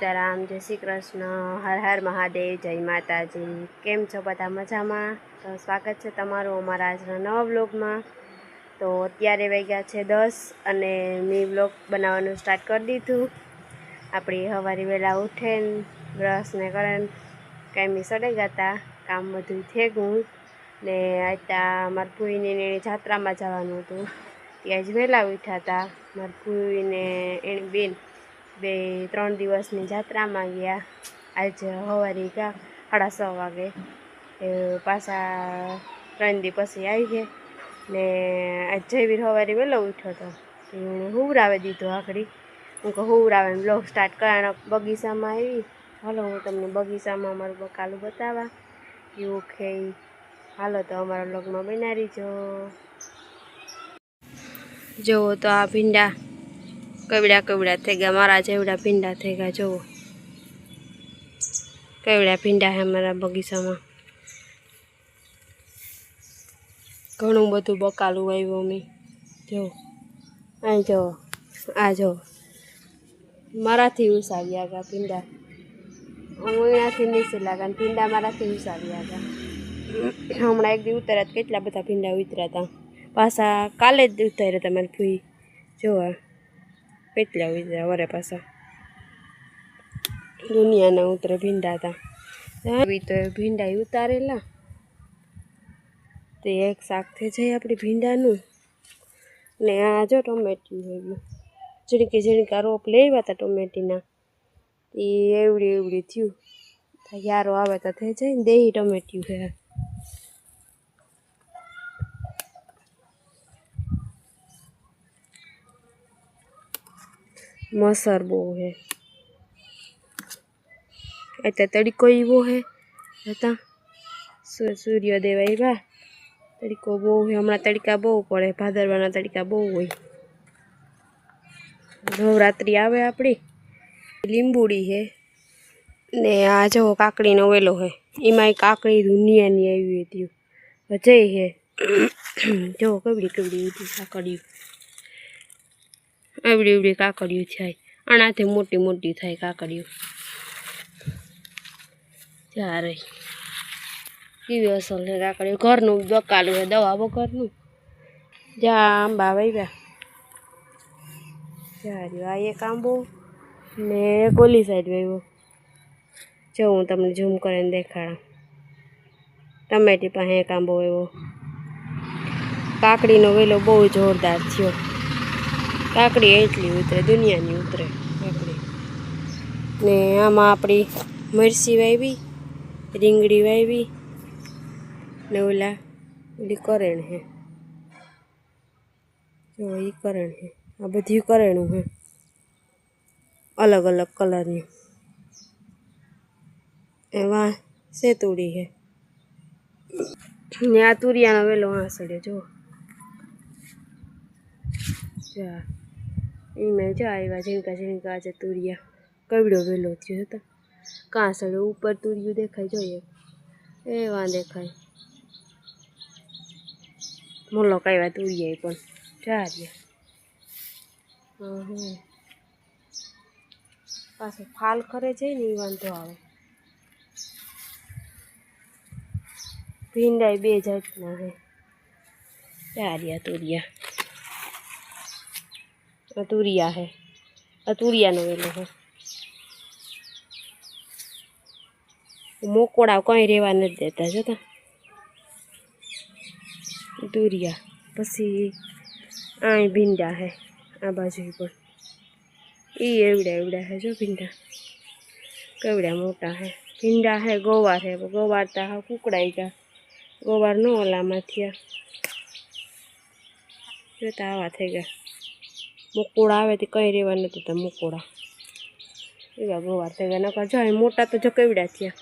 સીતારામ, જય શ્રી કૃષ્ણ, હર હર મહાદેવ, જય માતાજી. કેમ છો બધા મજામાં? તો સ્વાગત છે તમારું અમારા આજના નવા બ્લોગમાં તો અત્યારે વાગ્યા છે દસ અને મેં બ્લોગ બનાવવાનું સ્ટાર્ટ કરી દીધું. આપણી સવારે વહેલા ઉઠીને બ્રશને કરીને કાંઈ સડે ગયા કામ બધું થઈ ગયું ને આતા મારા ભૂઈને એની જાત્રામાં જવાનું હતું. ત્યાં જ વહેલા ઉઠ્યા હતા મારા ભૂઈને એની બેન બે, ત્રણ દિવસની જાત્રામાં ગયા. આજ સવારે ગયા સાડા છ વાગે. પાછા ત્રણ દી પછી આવી ગયા. ને આજ જયવીર સવારે વહેલો ઉઠ્યો હતો એને હુવરાવે દીધો આખડી. હું કહું, હુવરાવે બ્લોગ સ્ટાર્ટ કર્યા બગીચામાં આવી. હાલો, હું તમને બગીચામાં અમારું બકાલું બતાવવા એવું કે હાલો, તો અમારા બ્લોગમાં બનારી જો. જુઓ તો આ ભીંડા કવડા કવડા થઈ ગયા? મારા જેવડા ભીંડા થઈ ગયા, જુઓ. કવડા ભીંડા છે મારા બગીચામાં. ઘણું બધું બકાલું આવ્યું અમી. જો અહીં જો આ જો મારાથી ઉસાવ્યા ગયા ભીંડા. એનાથી નીચે લાગ્યા ભીંડા મારાથી ઉસાવ્યા ગયા હમણાં એક દી ઉતર્યા કેટલા બધા ભીંડા ઉતર્યા હતા પાછા કાલે જ ઉતાર્યા તમારે ફૂઈ જોવા કેટલા ઉતર્યા વરે પાછા. દુનિયાના ઉતરે ભીંડા હતા તો ભીંડા ઉતારેલા. તે એક શાક થઈ જાય આપણે ભીંડાનું. ને આ જો ટોમેટી ગયું ઝીણકી ઝીણકા રોપ લેવા હતા ટોમેટીના. એ એવડી એવડી થયું. યારો આવે તો થઈ જાય ને દેહી ટમેટ્યું છે મસર બહુ હે એટલે તડકો એવો હે હતા સૂર્યોદય આવ્યા તડકો બહુ હે હમણાં તડકા બહુ પડે ભાદરવાના તડકા બહુ હોય નવરાત્રિ આવે આપણી લીંબુડી હે ને આ જો કાકડીનો વેલો હે એમાંય કાકડી દુનિયાની આવી હતી જય હે જો કબડી કબડી હતી કાકડીઓ એવડી એવડી કાકડીઓ થાય. આનાથી મોટી મોટી થાય કાકડીઓ. ત્યારે કેવી અસલ છે કાકડીઓ? ઘરનું દકાલું છે, દવા ઘરનું. જા આંબા વાવ્યા ચાર્યું આ એક આંબો ને કોલી સાઈડ વાવ્યો જો હું તમને ઝૂમ કરીને દેખાડા. ટમેટી પાસે એક આંબો એવો કાકડીનો વેલો બહુ જોરદાર થયો. કાકડી એટલી ઉતરે, દુનિયાની ઉતરે. કાકડી ને આમાં આપણી મરસી વાવી રીંગણી વાવી ને ઓલા, ઓલી કરેણ હે. જો એ કરેણ હે. આ બધી કરેણું હે. અલગ અલગ કલરની. એમાં સેતુડી હે. ને આ તુરિયાનો વેલો વાંસળ્યો જો. જા. એમાં જો આવ્યા ઝીણકા ઝીણકા આજે તુરિયા. કવડો વેલો થયો હતો. કાંસળો ઉપર તુરિયું દેખાય જોઈએ. એવા દેખાય. મોલો કાવ્યા તુરિયા પણ. ચાર્યા હં પાછો ફાલ ખરે છે ને એ વાંધો આવે. ભીંડાય બે જાતના હે ચાર્યા તુરિયા. આ તુરિયા હે અતુરિયાનો તુરિયાનો વેલો હે મોકોડા કંઈ રહેવા નથી દેતા જોતા દુરિયા પછી આ ભીંડા હે આ બાજુ પણ એ એવડા એવડા હે જો ભીંડા કેવડા મોટા હે ભીંડા હે ગોવાર હે ગોવાર તો હા કુકડાઈ ગયા ગોવાર નો ઓલામાં થયા જોતા આવા થઈ ગયા મકોડા આવે તે કંઈ રહેવા નથી તો મુકુળા એવા ગોવાર થઈ ગયા નકર જો મોટા તો જો કેવડા થયા?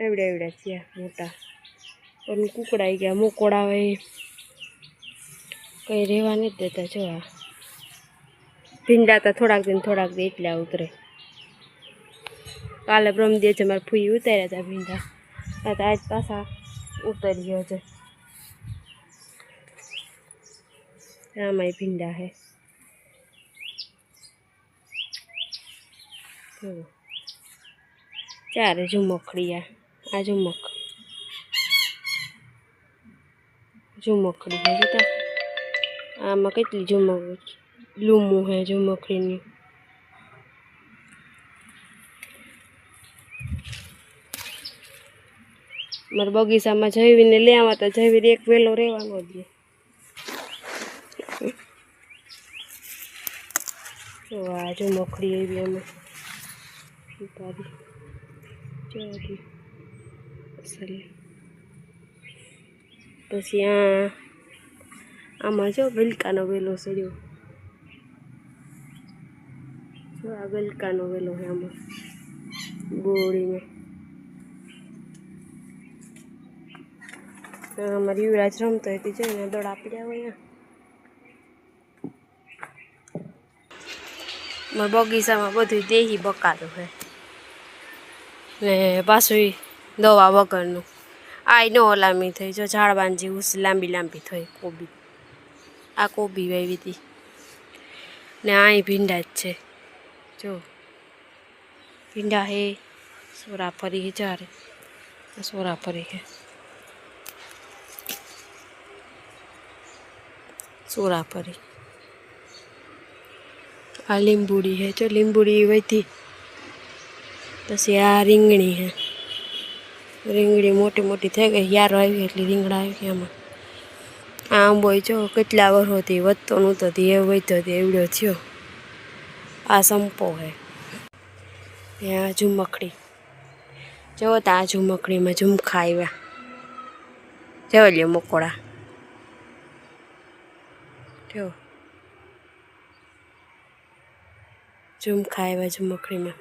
એવડા એવડા થયા મોટા. પણ કુકડાઈ ગયા મકોડા આવે કંઈ રહેવા નથી દેતા જો આ. ભીંડા તો થોડાક દિન થોડાક દે એટલા ઉતરે. કાલે બ્રહ્મદેવ છે મારે ફૂઈ ઉતાર્યા હતા ભીંડા. તો આજ પાછા ઉતરી ગયો છે. આમાંય ભીંડા હે ચાર ચારે ઝુમખડી આ ઝુમક ઝુમખડી હે જોતા આમાં કેટલી ઝુમક લૂમું હે ઝુમખડીની મારા બગીચામાં જઈને લે આવા તો જૈવીર એક વેલો રહેવાનો જ જો આ જો મખડી એવી અમે સુપારી ચોરી સરી પછી આ, આમાં જો ગલકાનો વેલો સડ્યો જો. આ ગલકાનો વેલો છે આમાં. ગોળીમાં અમારી યુવરાજ રમતો હતી જોઈને દોડ આપી જાવ મારા બગીચામાં બધું દેહી બકાતું છે ને પાછું દવા વગરનું. આ ન લાંબી થઈ, જો ઝાડવાન જેવું લાંબી લાંબી થઈ કોબી. આ કોબી વાવી હતી ને આ ભીંડા જ છે. જો, ભીંડા હે, સોરા ફરી હે ચારે સોરા ફરી હે. સોરા ફરી. આ લીંબુડી હે જો લીંબુડી વધી, પછી આ રીંગણી હે રીંગણી મોટી મોટી થઈ ગઈ, યારો આવી એટલે રીંગણા આવી એમાં. આ આંબો જો કેટલા વર્ષોથી વધતો નહોતો, તે વધતો તે એવડ્યો થયો. આ સંપો હે આ ઝુમકડી. જો તો આ ઝુમકડીમાં ઝુમખા આવ્યા. જો લ્યો મકોડા. જો ઝુમખા આવ્યા ઝુમખડીમાં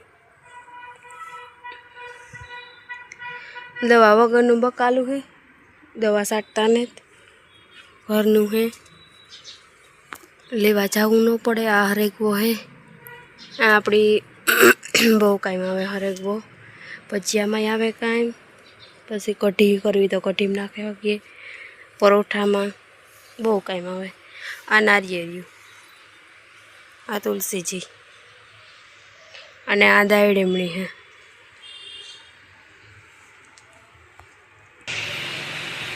દવા વગરનું બકાલું હે, દવા સાટતા ને ઘરનું હે, લેવા જવું ન પડે, આ હરેકવો હે. આ આપણી બહુ કાંઈ આવે હરેકવો ભજીયામાં આવે કાંઈ. પછી કઢી કરવી તો કઢીમાં નાખી શકીએ. પરોઠામાં બહુ કાંઈ આવે. આ નારિયેળિયું. આ તુલસીજી. અને આ દાયડેમણી હે.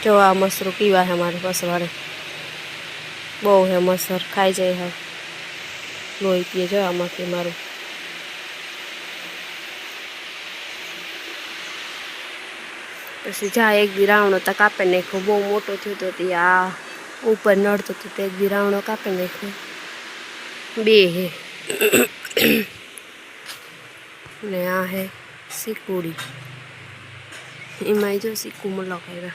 જો આ મસરું પીવા છે મારે પસવાડે બહુ હે મસર, ખાઈ જાય હવે લોહી પીએ જો આમાંથી મારું. પછી જા એક દી રાવણો તો કાપે નાખ્યો. બહુ મોટો થયો તે આ ઉપર નડતો હતો તે એક દી રાવણો કાપે નાખ્યો. બે હે. ને આ હે સિકુડી એમાં જો સિક્કુ લગાવ્યા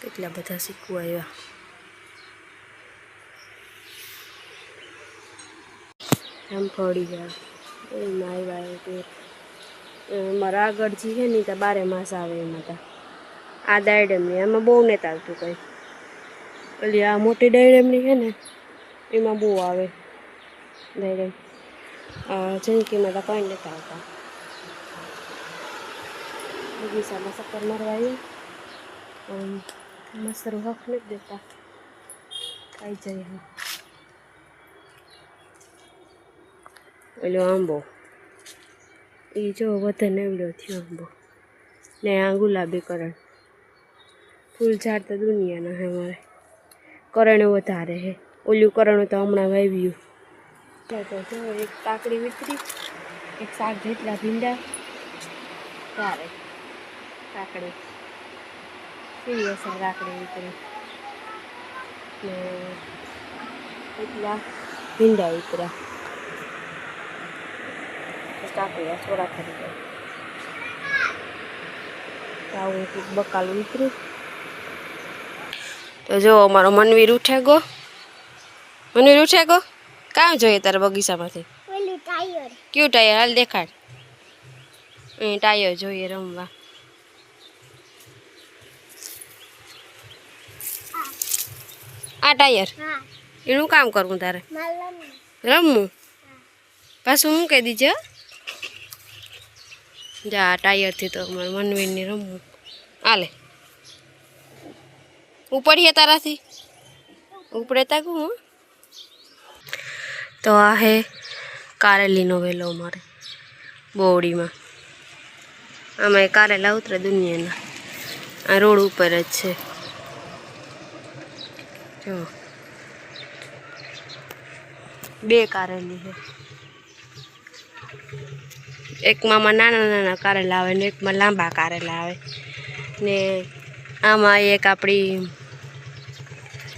કેટલા બધા સિક્કુ આવ્યા આમ ફળી જાય એમાં આવ્યા કે મારા આગળ જે છે ને ત્યાં બારે માસ આવે એમાં તા આ દાયડમની એમાં બહુ નથી આવતું કંઈ. ઓલી આ મોટી ડાયડમની છે ને, એમાં બહુ આવે દાયડમ જંકીમાં તો કંઈ નથી આવતા. બગીચામાં ચક્કર મારવા આવીએ મસરો હક નથી દેતા. ખાઈ જાય હા. ઓલો આંબો. એ જો વધારે એવડો થયો આંબો. ને આ ગુલાબી કરણ. ફૂલ ઝાડ તો દુનિયાના હે મારે. કરણ વધારે હે. ઓલું કરણ તો હમણાં વાવ્યું. તો જો, એક કાકડી વિતરી, એક શાક જેટલા ભીંડા. ચારે કાકડી. કેવી હશે કાકડી વિતરી? ને એટલા ભીંડા વિતરા. કાકડી થોડા ખરી જાય આવું બકાલું ઉતર્યું તો જો અમારો મનવીર ઉઠે ગો. મનવીર ઉઠે ગો. કાં જોઈએ તારા બગીચામાંથી? કયું ટાયર? હાલ દેખાડ. એ ટાયર જોઈએ રમવા. આ ટાયર? હા. એનું કામ કરવું તારે? રમવું? પાછું હું કહી દીજે હો? જા આ ટાયરથી તો અમારે મનવીરની રમવું. હાલે. ઉપડીએ તારાથી. ઉપડે તાકું હું. તો આ હે કારેલીનો વેલો અમારે, બોવડીમાં. આમાં કારેલા ઉતરે દુનિયાના. આ રોડ ઉપર જ છે. જો. બે કારેલી છે એકમાં નાના નાના કારેલા આવે ને એકમાં લાંબા કારેલા આવે. ને આમાં એક આપણી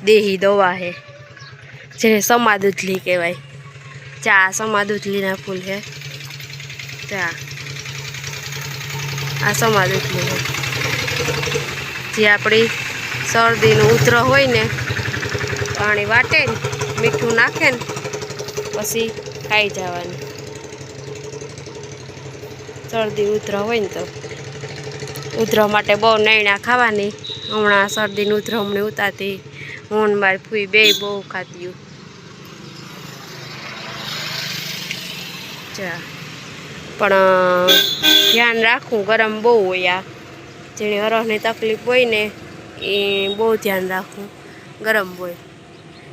દેહી દવા છે જે સમાદુથલી કહેવાય. ચા સમાદુથલીના ફૂલ છે ચા. આ સમાદુથલી જે આપણી શરદીનું ઉતર હોય ને, પાણી વાટે ને, મીઠું નાખે ને, પછી ખાઈ જવાનું. શરદી ઉધર હોય ને તો. ઉધર માટે બહુ નૈણા ખાવાની. હમણાં શરદીનું ઉધર હમણાં ઉતારતી હું ને મારી ફૂઈ બે બહુ ખાતી જા. પણ ધ્યાન રાખવું ગરમ બહુ હોય આ. જેને હરખની તકલીફ હોય ને, એ બહુ ધ્યાન રાખવું ગરમ હોય.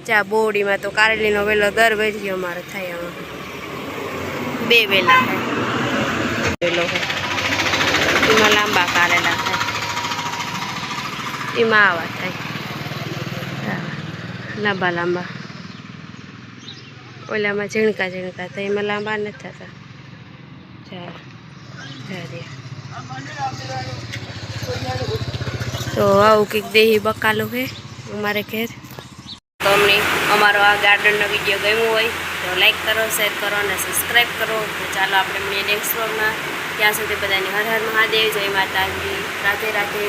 ચા બોડીમાં તો કારેલીનો વેલો દર વેરી અમારે થાય આમાં. બે વેલા થાય. વેલો એમાં લાંબા કારેલા થાય. એમાં આવા થાય. લાંબા લાંબા. ઓલામાં ઝીણકા ઝીણકા થાય એમાં લાંબા નથી થતા. ચા ચા દે તો આવું કંઈક દેહી બકાલું છે અમારે ઘેર. તો અમને અમારો આ ગાર્ડનનો વીડિયો ગમ્યો હોય તો લાઈક કરો, શેર કરો અને સબસ્ક્રાઈબ કરો. તો ચાલો આપણે મળીએ નેક્સ્ટ વ્લોગમાં. ત્યાં સુધી બધાને હર હર મહાદેવ, જય માતાજી. રાધે રાધે.